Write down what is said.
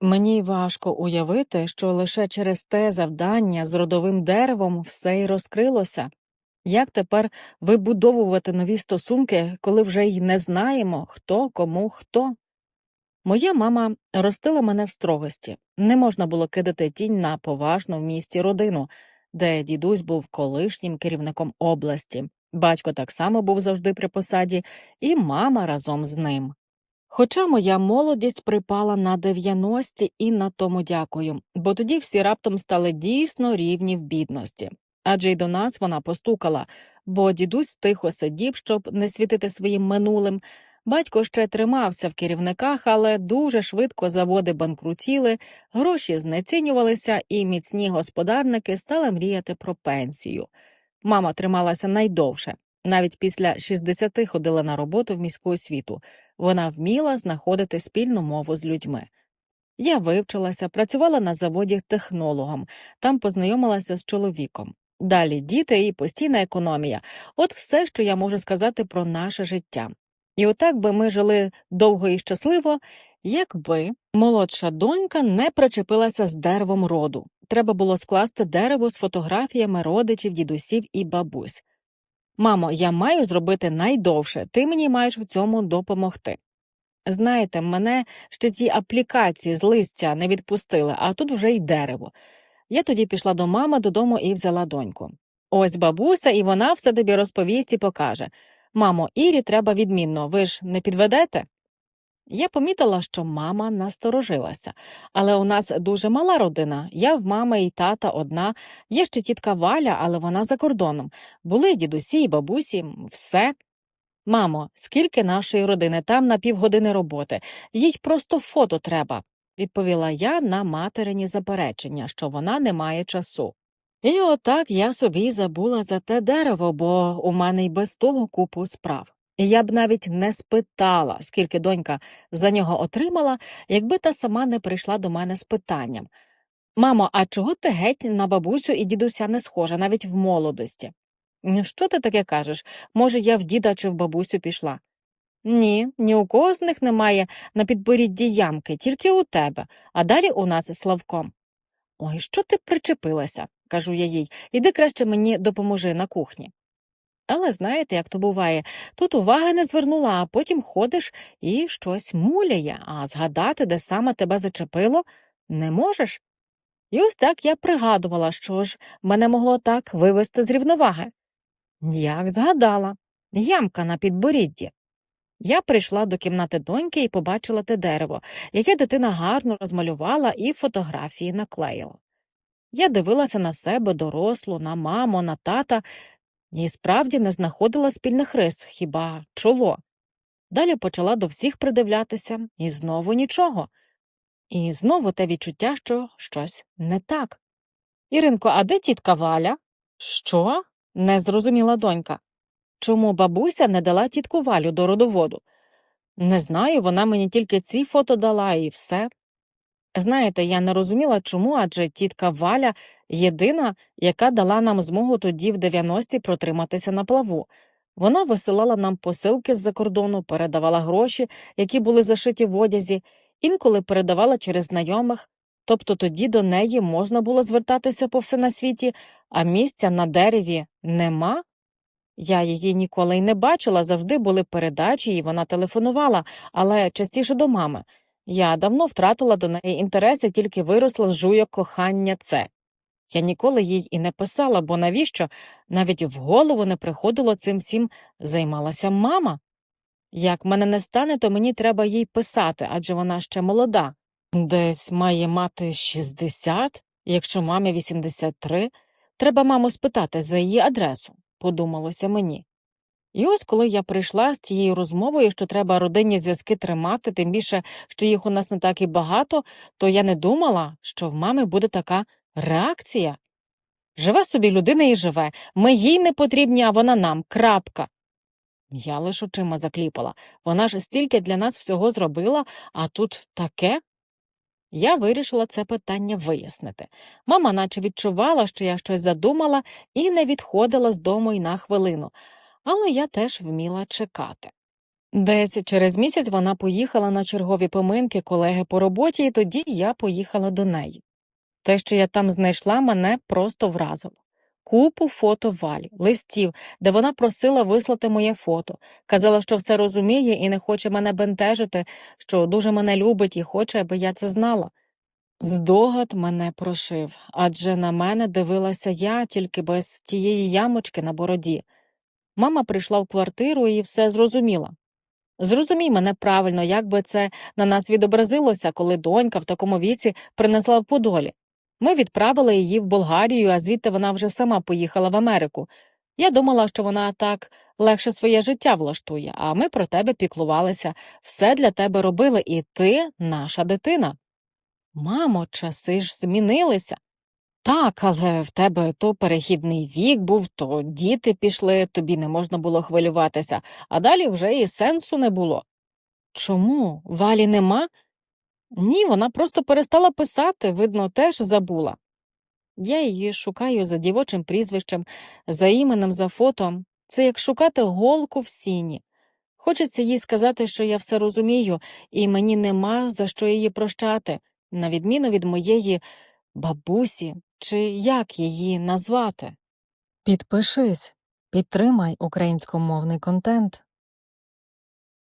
Мені важко уявити, що лише через те завдання з родовим деревом все й розкрилося. Як тепер вибудовувати нові стосунки, коли вже й не знаємо, хто кому хто? Моя мама ростила мене в строгості. Не можна було кидати тінь на поважну в місті родину, де дідусь був колишнім керівником області. Батько так само був завжди при посаді, і мама разом з ним. Хоча моя молодість припала на 90-ті і на тому дякую, бо тоді всі раптом стали дійсно рівні в бідності. Адже й до нас вона постукала, бо дідусь тихо сидів, щоб не світити своїм минулим. Батько ще тримався в керівниках, але дуже швидко заводи банкрутіли, гроші знецінювалися, і міцні господарники стали мріяти про пенсію. Мама трималася найдовше. Навіть після 60 ходила на роботу в міську освіту. Вона вміла знаходити спільну мову з людьми. Я вивчилася, працювала на заводі технологом, там познайомилася з чоловіком. Далі діти і постійна економія от все, що я можу сказати про наше життя. І отак би ми жили довго і щасливо, якби молодша донька не причепилася з деревом роду. Треба було скласти дерево з фотографіями родичів, дідусів і бабусь. Мамо, я маю зробити найдовше, ти мені маєш в цьому допомогти. Знаєте, мене ще ті аплікації з листя не відпустили, а тут вже й дерево. Я тоді пішла до мами додому і взяла доньку. Ось бабуся, і вона все тобі розповість і покаже. Мамо, Ірі треба відмінно, ви ж не підведете? Я помітила, що мама насторожилася, але у нас дуже мала родина. Я в мами і тата одна, є ще тітка Валя, але вона за кордоном. Були дідусі і бабусі, все. Мамо, скільки нашої родини там на півгодини роботи, їй просто фото треба, відповіла я на материні заперечення, що вона не має часу. І отак я собі забула за те дерево, бо у мене й без того купу справ. І я б навіть не спитала, скільки донька за нього отримала, якби та сама не прийшла до мене з питанням Мамо, а чого ти геть на бабусю і дідуся не схожа, навіть в молодості? Що ти таке кажеш? Може, я в діда чи в бабусю пішла? Ні, ні у кого з них немає на підборідді ямки, тільки у тебе, а далі у нас з Славком. Ой, що ти причепилася, кажу я їй, іди краще мені допоможи на кухні. Але знаєте, як то буває, тут уваги не звернула, а потім ходиш і щось муляє, а згадати, де саме тебе зачепило, не можеш. І ось так я пригадувала, що ж мене могло так вивести з рівноваги. Як згадала, ямка на підборідді. Я прийшла до кімнати доньки і побачила те дерево, яке дитина гарно розмалювала і фотографії наклеїла. Я дивилася на себе, дорослу, на маму, на тата, і справді не знаходила спільних рис, хіба чоло. Далі почала до всіх придивлятися, і знову нічого. І знову те відчуття, що щось не так. Іринко, а де тітка Валя? Що? не зрозуміла донька. Чому бабуся не дала тітку Валю до родоводу? Не знаю, вона мені тільки ці фото дала і все. Знаєте, я не розуміла, чому, адже тітка Валя єдина, яка дала нам змогу тоді в 90-ті протриматися на плаву. Вона висилала нам посилки з-за кордону, передавала гроші, які були зашиті в одязі, інколи передавала через знайомих, тобто тоді до неї можна було звертатися по все на світі, а місця на дереві нема. Я її ніколи й не бачила, завжди були передачі, і вона телефонувала, але частіше до мами. Я давно втратила до неї інтереси, тільки виросла з жуйок кохання це. Я ніколи їй і не писала, бо навіщо навіть в голову не приходило цим всім займалася мама. Як мене не стане, то мені треба їй писати, адже вона ще молода. Десь має мати 60, якщо мамі 83, треба маму спитати за її адресу, подумалося мені. І ось коли я прийшла з тією розмовою, що треба родинні зв'язки тримати, тим більше, що їх у нас не так і багато, то я не думала, що в мами буде така реакція. Живе собі людина і живе. Ми їй не потрібні, а вона нам. Крапка. Я лиш очима закліпала. Вона ж стільки для нас всього зробила, а тут таке. Я вирішила це питання вияснити. Мама наче відчувала, що я щось задумала, і не відходила з дому й на хвилину, але я теж вміла чекати. Десь через місяць вона поїхала на чергові поминки колеги по роботі, і тоді я поїхала до неї. Те, що я там знайшла, мене просто вразило. Купу фото Валі, листів, де вона просила вислати моє фото, казала, що все розуміє і не хоче мене бентежити, що дуже мене любить і хоче, аби я це знала. Здогад мене прошив, адже на мене дивилася я тільки без тієї ямочки на бороді. Мама прийшла в квартиру і все зрозуміла. Зрозумій мене правильно, як би це на нас відобразилося, коли донька в такому віці принесла в Подолі. Ми відправили її в Болгарію, а звідти вона вже сама поїхала в Америку. Я думала, що вона так легше своє життя влаштує, а ми про тебе піклувалися, все для тебе робили, і ти наша дитина. Мамо, часи ж змінилися. Так, але в тебе то перехідний вік був, то діти пішли, тобі не можна було хвилюватися, а далі вже і сенсу не було. Чому? Валі нема? Ні, вона просто перестала писати, видно, теж забула. Я її шукаю за дівочим прізвищем, за іменем, за фото. Це як шукати голку в сіні. Хочеться їй сказати, що я все розумію, і мені нема за що її прощати, на відміну від моєї бабусі, чи як її назвати. Підпишись, підтримай українськомовний контент.